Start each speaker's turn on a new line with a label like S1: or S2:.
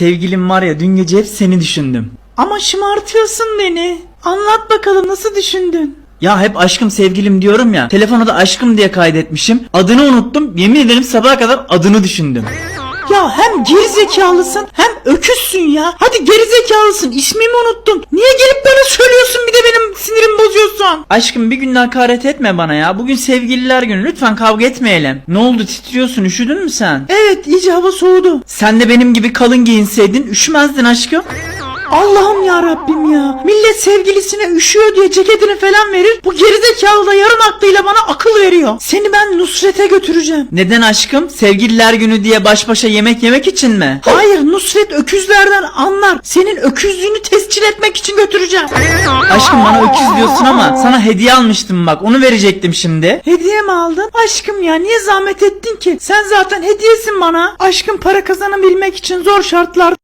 S1: Sevgilim var ya dün gece hep seni düşündüm. Ama şımartıyorsun beni. Anlat bakalım nasıl düşündün? Ya hep aşkım sevgilim diyorum ya. Telefona da aşkım diye kaydetmişim. Adını unuttum. Yemin ederim sabaha kadar adını düşündüm. Ya hem gerizekalısın hem öküzsün ya. Hadi gerizekalısın ismimi unuttun. Niye gelip bana söylüyorsun bir de bozuyorsun? Aşkım bir gün hakaret etme bana ya. Bugün sevgililer günü lütfen kavga etmeyelim. Ne oldu titriyorsun üşüdün mü sen? Evet iyice hava soğudu. Sen de benim gibi kalın giyinseydin üşümezdin aşkım. Allah'ım ya Rabbim ya. Millet sevgilisine üşüyor diye ceketini falan verir. Bu gerizekalı da yarım aklıyla bana veriyor. Seni ben Nusret'e götüreceğim. Neden aşkım? Sevgililer günü diye baş başa yemek yemek için mi? Hayır Nusret öküzlerden anlar. Senin öküzlüğünü tescil etmek için götüreceğim. Aşkım bana öküz diyorsun ama sana hediye almıştım bak onu verecektim şimdi. Hediye mi aldın? Aşkım ya niye zahmet ettin ki? Sen zaten hediyesin bana. Aşkım para kazanabilmek için zor şartlar